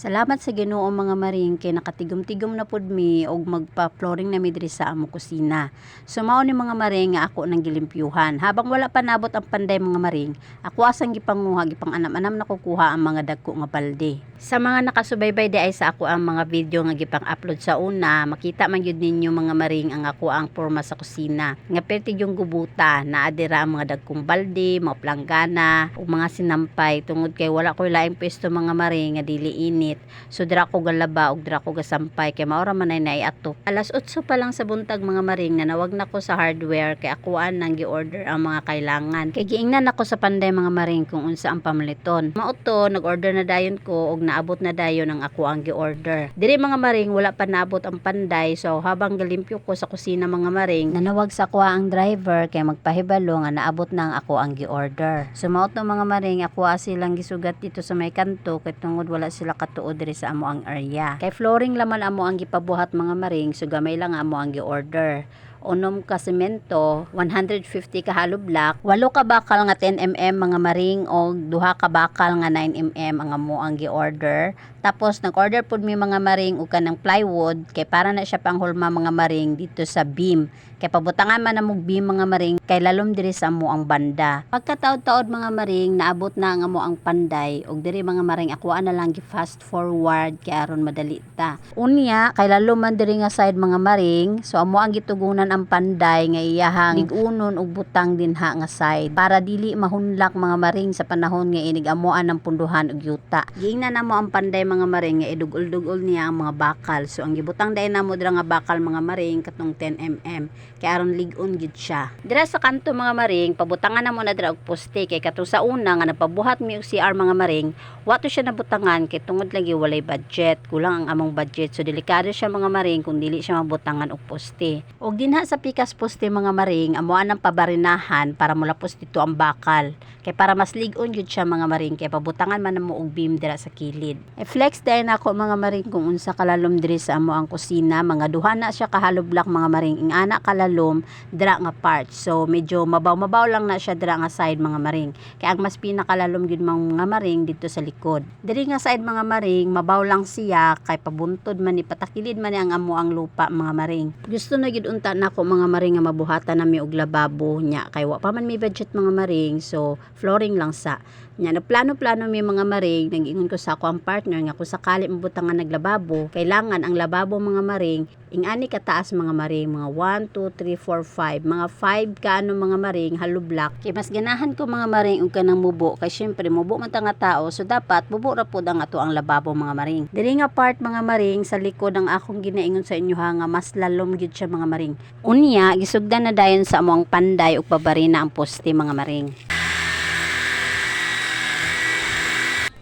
Salamat sa Ginoo mga maring kay nakatigom-tigom na pud mi og magpa-flooring na mi diri sa among kusina. So mao ni mga maring nga ako nang gilimpyuhan. Habang wala pa nabot ang panday mga maring, ako asang gipanguha gipang anam-anam na kukuha ang mga dagko nga balde. Sa mga nakasubaybay di ay sa ako ang mga video nga gipang upload sa una, makita man gyud ninyo mga maring ang ako ang porma sa kusina. Nga perti yung gubuta na adira ang mga dagkong balde, mga planggana, o mga sinampay tungod kay wala ko laing pwesto mga maring nga dili init. So dira ko galaba og dira ko gasampay kay maora man ay naiato. Alas 8 pa lang sa buntag mga maring na nawag na ko sa hardware kay akuan nang gi-order ang mga kailangan. Kay giingnan ako sa panday mga maring kung unsa ang pamaliton. Mao to nag-order na dayon ko og naabot na dayon ang ako ang gi-order. Diri mga maring wala pa naabot ang panday so habang galimpyo ko sa kusina mga maring nanawag sa kuha ang driver kay magpahibalo nga naabot na ang ako ang gi-order. So mao to mga maring ako silang gisugat dito sa may kanto kay tungod wala sila katuod diri sa amo ang area. Kay flooring laman amo ang gipabuhat mga maring so gamay lang amo ang gi-order unom ka semento, 150 ka hollow block, walo ka bakal nga 10 mm mga maring o duha ka bakal nga 9 mm ang amo ang gi-order. Tapos nag-order pud mi mga maring og kanang plywood kay para na siya panghulma mga maring dito sa beam. Kay pabutangan man na mong beam mga maring kay lalom diri sa amo ang banda. Pagkataod-taod mga maring naabot na ang amo ang panday og diri mga maring ako na lang gi fast forward kay aron madali ta. Unya kay lalom man diri nga side mga maring so amo ang gitugunan ang panday nga iyahang igunon og butang dinha nga side para dili mahunlak mga maring sa panahon nga inig amuan ng punduhan og yuta. Giingnan namo ang panday mga maring nga idugol-dugol niya ang mga bakal. So ang gibutang day namo dira nga bakal mga maring katong 10 mm kay aron ligon gid siya. Dira sa kanto mga maring pabutangan namo na dira og poste kay katong sa una nga napabuhat mi og CR mga maring wato siya nabutangan kay tungod lagi walay budget kulang ang among budget so delikado siya mga maring kung dili siya mabutangan og poste. Og dinha sa pikas poste mga maring amuan ang pabarinahan para mulapos dito ang bakal. Kay para mas ligon jud siya mga maring kay pabutangan man namo og beam dira sa kilid. E flex dahil nako mga maring kung unsa kalalom diri sa amo ang kusina, mga duha na siya kahalo block mga maring ing ana kalalom dira nga part. So medyo mabaw-mabaw lang na siya dira nga side mga maring. Kay ang mas pinakalalom gyud mga maring dito sa likod. Diri nga side mga maring, mabaw lang siya kay pabuntod man ni patakilid man ang amo ang lupa mga maring. Gusto na gid unta nako mga maring nga mabuhatan nami og lababo nya kay wa pa man mi budget mga maring so flooring lang sa nya nagplano-plano mi mga maring nag-ingon ko sa ako ang partner nga kung sakali mabutangan naglababo kailangan ang lababo mga maring ingani kataas mga maring mga 1 2 3 4 5 mga 5 kaano mga maring block. Kay mas ganahan ko mga maring og kanang mubo. Kay syempre mubo man ta nga tao so dapat bubo ra pud ang ato ang lababo mga maring. Diri nga part mga maring sa likod ang akong ginaingon sa inyo ha nga mas lalom gyud siya mga maring. Unya gisugdan na dayon sa among panday ug pabarina ang poste mga maring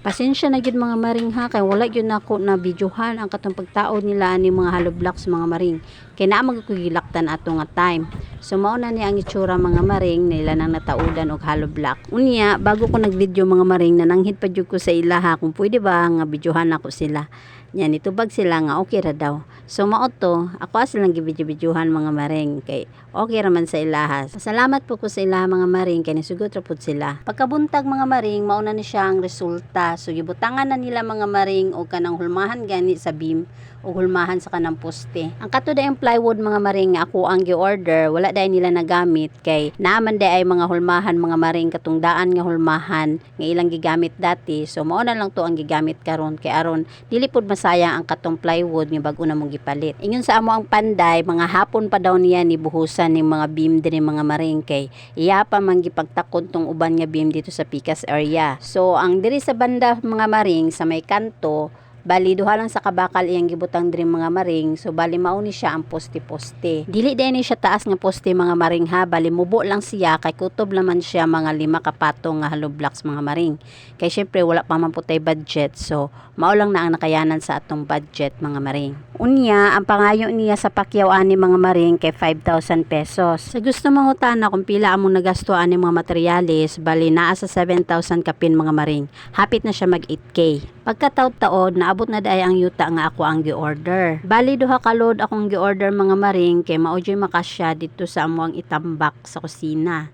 Pasensya na gyud mga maring ha kay wala gyud nako na videohan ang katong pagtaod nila ani mga hollow blocks mga maring. Kay naa magkugilaktan ato nga time. So mao na ni ang itsura mga maring nila nang nataudan og hollow. Unya bago ko nagvideo mga maring nananghid pa jud ko sa ila ha kung pwede ba nga videohan ako sila. Yan, itubag sila nga okay ra daw. So mao to, ako silang gibidyo-bidyuhan mga maring kay okay raman sa ilahas. Salamat po ko sa ilaha mga maring kay nisugot ra pud sila. Pagkabuntag mga maring mao na ni siya ang resulta. So gibutangan na nila mga maring og kanang hulmahan gani sa beam o hulmahan sa kanang poste. Ang kato yung plywood mga maring ako ang gi-order, wala dahil nila nagamit kay naaman day ay mga hulmahan mga maring katong daan nga hulmahan nga ilang gigamit dati. So mao na lang to ang gigamit karon kay aron dili pud masayang ang katong plywood nga bag-o na mong gipalit. Ingon sa amo ang panday, mga hapon pa daw niya ni buhusan ning mga beam dinhi mga maring kay iya pa man gipagtakod tong uban nga beam dito sa Picas area. So ang diri sa banda mga maring sa may kanto Bali, duha lang sa kabakal iyang gibutang diri mga maring. So, bali mauni siya ang poste-poste. Dili din siya taas nga poste mga maring ha. Bali, mubo lang siya. Kay kutob naman siya mga lima kapatong nga hollow blocks mga maring. Kay syempre, wala pa man putay budget. So, mao lang na ang nakayanan sa atong budget mga maring. Unya, ang pangayo niya sa pakyaw ani mga maring kay 5,000 pesos. Sa gusto mangutana kung pila among nagasto ani mga materyales, bali naa sa 7,000 kapin mga maring. Hapit na siya mag 8K. Pagkataod-taod, naabot na day ang yuta nga ako ang gi-order. Bali duha ka load akong gi-order mga maring kay mao joy makasya dito sa amo ang itambak sa kusina.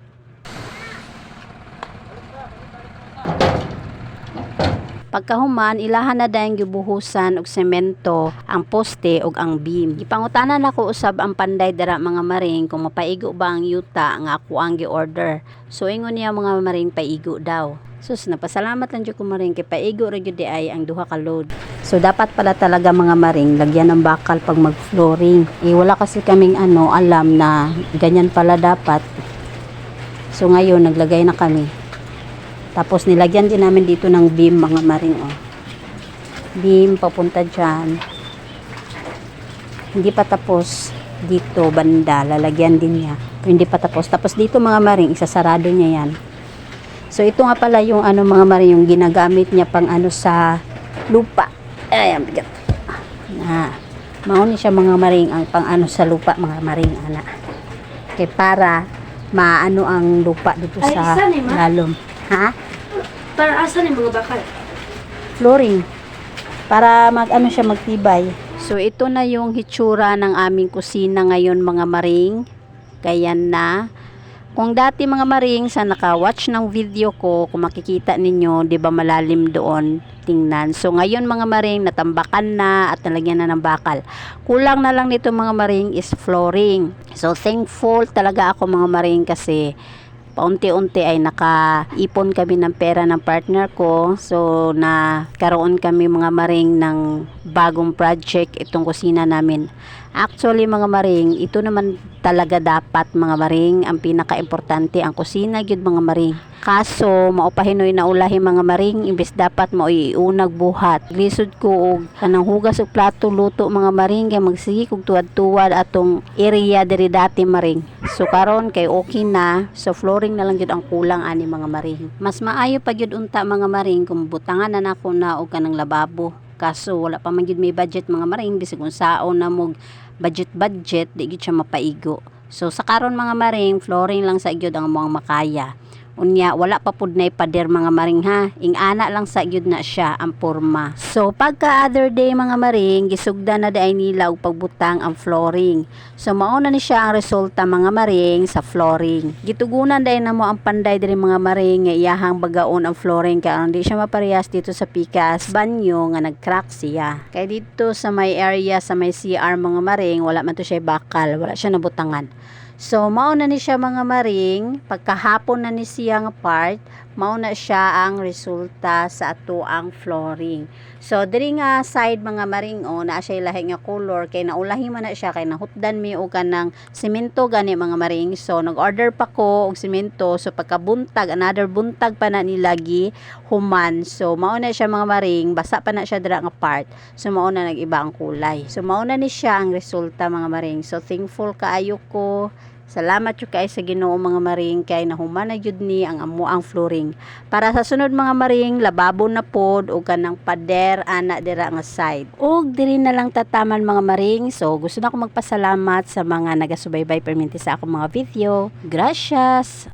Pagkahuman, ilahan na dahil gibuhusan og semento ang poste ug ang beam. Gipangutanan nako usab ang panday dara mga maring kung mapaigo ba ang yuta nga ako ang gi-order. So ingon niya mga maring paigo daw. Sus, napasalamat lang dyan ko maring kay paigo gyud di ay ang duha ka load. So dapat pala talaga mga maring lagyan ng bakal pag mag-flooring. Eh wala kasi kaming ano alam na ganyan pala dapat. So ngayon naglagay na kami. Tapos nilagyan din namin dito ng beam mga maring oh. Beam papunta dyan. Hindi pa tapos dito banda lalagyan din niya. Hindi pa tapos. Tapos dito mga maring isasarado niya yan. So ito nga pala yung ano mga maring yung ginagamit niya pang ano sa lupa. Ay, ang bigat. Na. Mauni siya mga maring ang pang ano sa lupa mga maring ana. Kay para maano ang lupa dito Ay, sa ni, ma? lalom. Ha? Para asan yung mga bakal? flooring para mag ano siya magtibay. So ito na yung hitsura ng aming kusina ngayon mga maring. Ganyan na. Kung dati mga maring sa naka-watch ng video ko, kung makikita ninyo, 'di ba malalim doon tingnan. So ngayon mga maring natambakan na at nalagyan na ng bakal. Kulang na lang nito mga maring is flooring. So thankful talaga ako mga maring kasi paunti-unti ay nakaipon kami ng pera ng partner ko. So, na karoon kami mga maring ng bagong project itong kusina namin. Actually, mga maring, ito naman talaga dapat mga maring ang pinaka-importante ang kusina gyud mga maring. Kaso, maupahinoy na ulahi mga maring, imbes dapat mo iunag buhat. Lisod ko og kanang hugas og plato luto mga maring kay magsigi kog tuwad-tuwad atong area diri dati maring. So karon kay okay na, so flooring na lang gyud ang kulang ani mga maring. Mas maayo pa gyud unta mga maring kung butangan na nako na og kanang lababo. Kaso wala pa man gyud may budget mga maring bisig kung saon na mog budget budget di gyud siya mapaigo. So sa karon mga maring flooring lang sa gyud ang mga makaya. Unya, wala pa pud na pader mga maring ha. Ing ana lang sa gyud na siya ang porma. So pagka other day mga maring, gisugda na day nila og pagbutang ang flooring. So mauna ni siya ang resulta mga maring sa flooring. Gitugunan day na mo ang panday diri mga maring nga iyahang bagaon ang flooring kay aron di siya maparehas dito sa pikas banyo nga nag-crack siya. Kay dito sa may area sa may CR mga maring, wala man to siya bakal, wala siya nabutangan. So, mauna ni siya mga maring, pagkahapon na ni siya part, mauna siya ang resulta sa ato ang flooring. So, diri nga side mga maring o, na siya lahi nga color, kay naulahi man na siya, kay nahutdan mi o kanang simento gani mga maring. So, nag-order pa ko og simento, so pagkabuntag, another buntag pa na nilagi, human. So, mauna siya mga maring, basa pa na siya dira nga part. So, mauna nag-iba ang kulay. So, mauna ni siya ang resulta mga maring. So, thankful kaayo ko Salamat yung kay sa Ginoo mga maring kay na jud ni ang amo ang flooring. Para sa sunod mga maring lababo na pod o kanang pader ana dira nga side. Og diri na lang tataman mga maring. So gusto na ko magpasalamat sa mga nagasubaybay perminti sa akong mga video. Gracias.